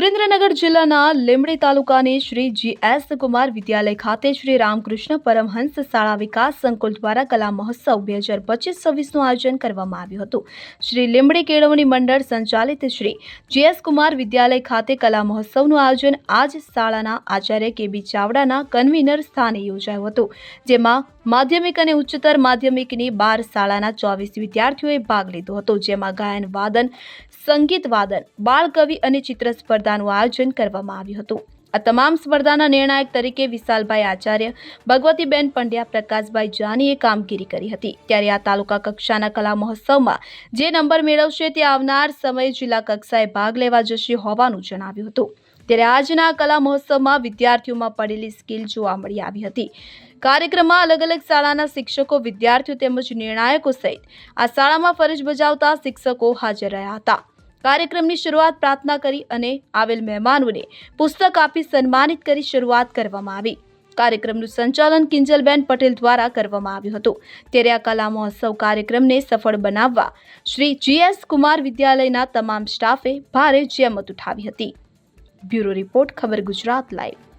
સુરેન્દ્રનગર જિલ્લાના લીંબડી તાલુકાની Shri G S Kumar Vidyalaya ખાતે શ્રી રામકૃષ્ણ પરમહંસ શાળા વિકાસ સંકુલ દ્વારા કલા મહોત્સવ બે હજાર પચીસ છવ્વીસનું આયોજન કરવામાં આવ્યું હતું. શ્રી લીંબડી કેળવણી મંડળ સંચાલિત શ્રી જી એસ કુમાર વિદ્યાલય ખાતે કલા મહોત્સવનું આયોજન આજ શાળાના આચાર્ય કે બી ચાવડાના કન્વીનર સ્થાને યોજાયું હતું, જેમાં માધ્યમિક અને ઉચ્ચતર માધ્યમિકની બાર શાળાના ચોવીસ વિદ્યાર્થીઓએ ભાગ લીધો હતો, જેમાં ગાયન, વાદન, સંગીત વાદન, બાળકવિ અને ચિત્ર સ્પર્ધાનું આયોજન કરવામાં આવ્યું હતું. આ તમામ સ્પર્ધાના નિર્ણાયક તરીકે વિશાલભાઈ આચાર્ય, ભગવતીબેન પંડ્યા, પ્રકાશભાઈ જાનીએ કામગીરી કરી હતી. ત્યારે આ તાલુકા કક્ષાના કલા મહોત્સવમાં જે નંબર મેળવશે તે આવનાર સમયે જિલ્લા કક્ષાએ ભાગ લેવા જશે હોવાનું જણાવ્યું હતું. ત્યારે આજના કલા મહોત્સવમાં વિદ્યાર્થીઓમાં પડેલી સ્કિલ જોવા મળી આવી હતી. કાર્યક્રમમાં અલગ અલગ શાળાના શિક્ષકો, વિદ્યાર્થીઓ તેમજ નિર્ણાયકો સહિત આ શાળામાં ફરજ બજાવતા શિક્ષકો હાજર રહ્યા હતા. કાર્યક્રમની શરૂઆત પ્રાર્થના કરી અને આવેલ મહેમાનોને પુસ્તક આપી સન્માનિત કરી શરૂઆત કરવામાં આવી. કાર્યક્રમનું સંચાલન કિંજલબેન પટેલ દ્વારા કરવામાં આવ્યું હતું. ત્યારે આ કલા મહોત્સવ કાર્યક્રમને સફળ બનાવવા શ્રી જીએસ કુમાર વિદ્યાલયના તમામ સ્ટાફે ભારે જહેમત ઉઠાવી હતી. બ્યુરો રિપોર્ટ, ખબર ગુજરાત લાઈવ.